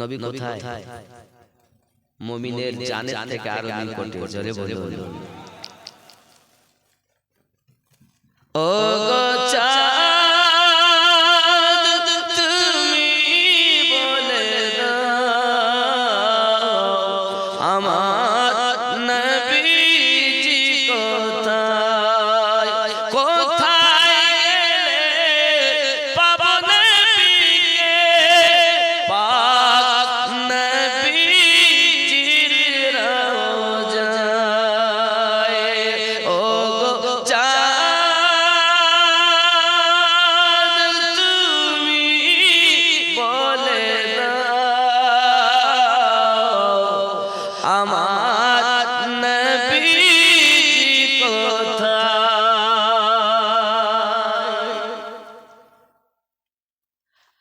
নবী কোথায়? মুমিনের জানের থেকে আরও নিকটে জোরে বলে ও আমার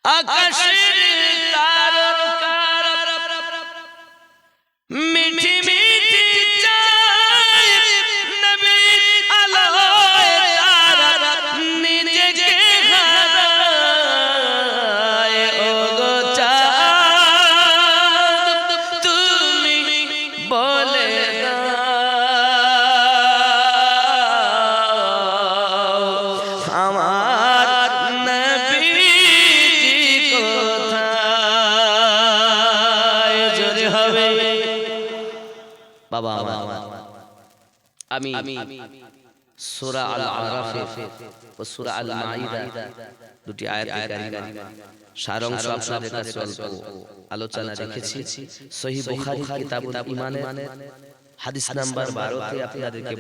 আকাশের বলে আমার নবীজি কোথায়? জোরে হবে। বাবা আমার। আমি সূরা আল আরাফে ও সূরা আল মাইদা দুটি আয়াত কারিমা। সারাংশ আপনাদের কাছে অল্প আলোচনা রেখেছি। সহিহ বুখারী কিতাবুল ঈমানের হাদিস নাম্বার 12 তে আপনাদেরকে